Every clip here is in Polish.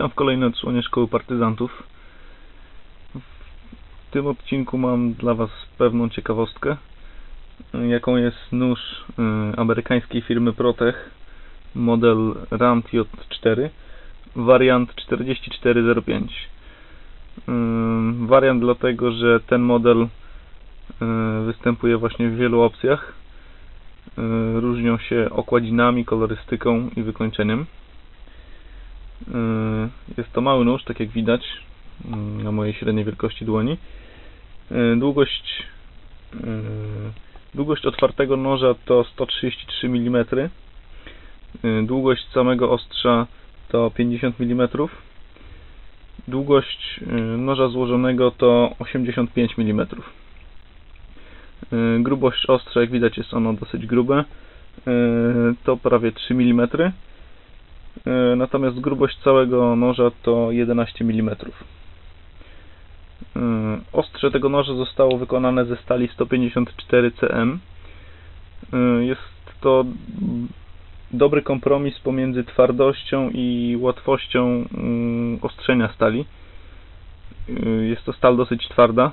Witam w kolejnej odsłonie Szkoły Partyzantów. W tym odcinku mam dla Was pewną ciekawostkę, jaką jest nóż y, amerykańskiej firmy Protech, model Rand J4, wariant 4405. Y, Wariant dlatego, że ten model y, występuje właśnie w wielu opcjach. Różnią się okładzinami, kolorystyką i wykończeniem. Yy, Jest to mały nóż, tak jak widać yy, na mojej średniej wielkości dłoni. Yy, Długość yy, długość otwartego noża to 133 mm. Długość samego ostrza to 50 mm. Długość noża złożonego to 85 mm. Grubość ostrza, jak widać, jest ono dosyć grube. To prawie 3 mm. E, Natomiast grubość całego noża to 11 mm. E, Ostrze tego noża zostało wykonane ze stali 154 cm. E, Jest to dobry kompromis pomiędzy twardością i łatwością ostrzenia stali. Jest to stal dosyć twarda,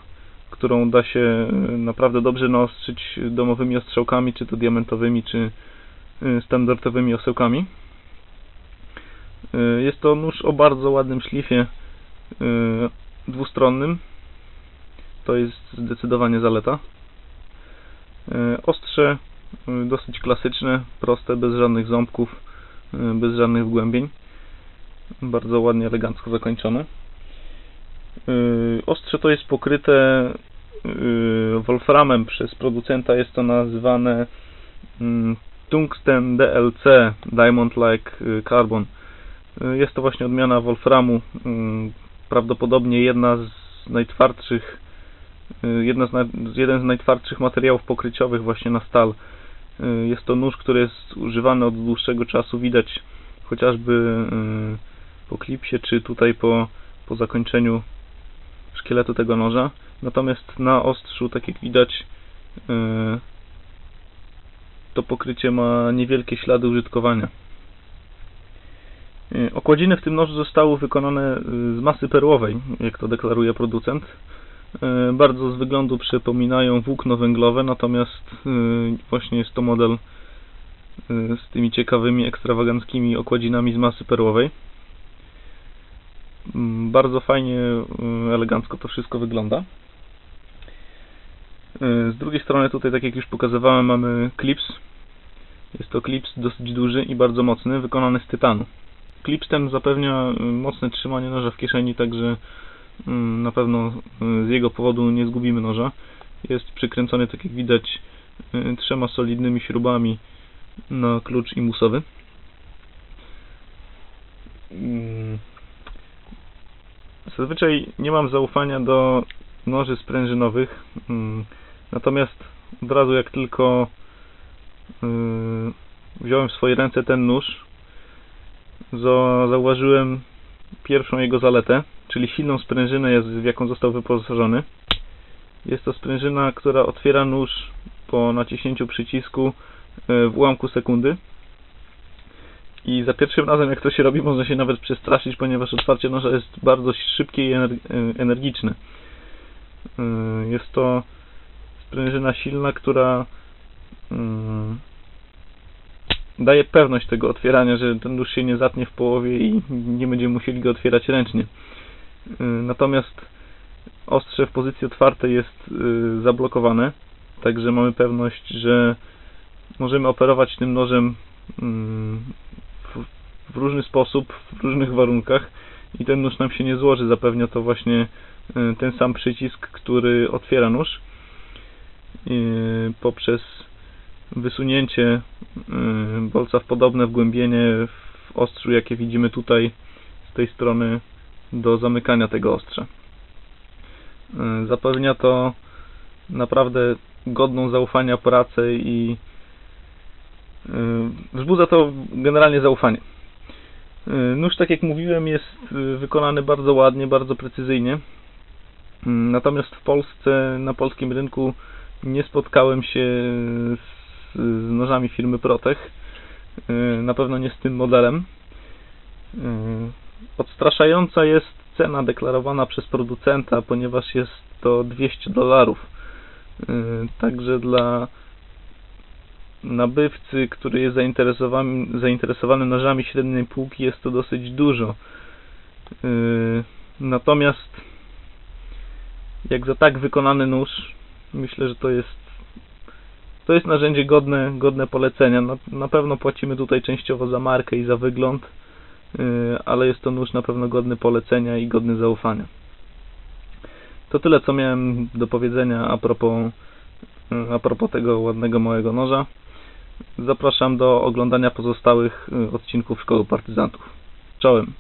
którą da się naprawdę dobrze naostrzyć domowymi ostrzałkami, czy to diamentowymi, czy standardowymi osełkami. Y, Jest to nóż o bardzo ładnym szlifie y, dwustronnym. To jest zdecydowanie zaleta. Y, Ostrze dosyć klasyczne, proste, bez żadnych ząbków, bez żadnych wgłębień. Bardzo ładnie, elegancko zakończone. Ostrze to jest pokryte wolframem przez producenta. Jest to nazywane mm, Tungsten DLC Diamond Like Carbon. Y, Jest to właśnie odmiana Wolframu. y, Prawdopodobnie jedna z najtwardszych, y, jedna z jeden z najtwardszych materiałów pokryciowych właśnie na stal. Jest to nóż, który jest używany od dłuższego czasu. Widać chociażby po klipsie, czy tutaj po, po zakończeniu szkieletu tego noża. Natomiast na ostrzu, tak jak widać, to pokrycie ma niewielkie ślady użytkowania. Y, Okładziny w tym nożu zostały wykonane y, z masy perłowej, jak to deklaruje producent. Y, Bardzo z wyglądu przypominają włókno węglowe, natomiast y, właśnie jest to model z tymi ciekawymi, ekstrawaganckimi okładzinami z masy perłowej. Mm, Bardzo fajnie, elegancko to wszystko wygląda. Z drugiej strony tutaj, tak jak już pokazywałem, mamy klips. Jest to klips dosyć duży i bardzo mocny, wykonany z tytanu. Klips ten zapewnia y, mocne trzymanie noża w kieszeni, także mm, na pewno y, z jego powodu nie zgubimy noża. Jest przykręcony, tak jak widać, y, trzema solidnymi śrubami na klucz imusowy. Mm. Zazwyczaj nie mam zaufania do noży sprężynowych, mm, natomiast od razu jak tylko wziąłem w swoje ręce ten nóż, zauważyłem pierwszą jego zaletę, czyli silną sprężynę, w jaką został wyposażony. Jest to sprężyna, która otwiera nóż po naciśnięciu przycisku yy, w ułamku sekundy. I za pierwszym razem, jak to się robi, można się nawet przestraszyć, ponieważ otwarcie noża jest bardzo szybkie i e, energiczne. Yy, Jest to sprężyna silna, która yy, daje pewność tego otwierania, że ten nóż się nie zatnie w połowie i nie będziemy musieli go otwierać ręcznie. Yy, Natomiast ostrze w pozycji otwartej jest yy, zablokowane, także mamy pewność, że możemy operować tym nożem yy, w, różny sposób, w różnych warunkach i ten nóż nam się nie złoży. Zapewnia to właśnie yy, ten sam przycisk, który otwiera nóż poprzez wysunięcie yy, bolca w podobne wgłębienie w ostrzu, jakie widzimy tutaj z tej strony do zamykania tego ostrza. Yy, Zapewnia to naprawdę godną zaufania pracę i yy, wzbudza to generalnie zaufanie. Nóż, tak jak mówiłem, jest wykonany bardzo ładnie, bardzo precyzyjnie. Natomiast w Polsce, na polskim rynku nie spotkałem się z nożami firmy Protech. Yy, Na pewno nie z tym modelem. Yy, Odstraszająca jest cena deklarowana przez producenta, ponieważ jest to 200 dolarów. Yy, Także dla nabywcy, który jest zainteresowany, zainteresowany nożami średniej półki jest to dosyć dużo. Natomiast jak za tak wykonany nóż, myślę, że to jest to jest narzędzie godne, godne polecenia. Na, na pewno płacimy tutaj częściowo za markę i za wygląd, yy, ale jest to nóż na pewno godny polecenia i godny zaufania. To tyle, co miałem do powiedzenia a propos, yy, a propos tego ładnego małego noża. Zapraszam do oglądania pozostałych yy, odcinków Szkoły Partyzantów. Czołem.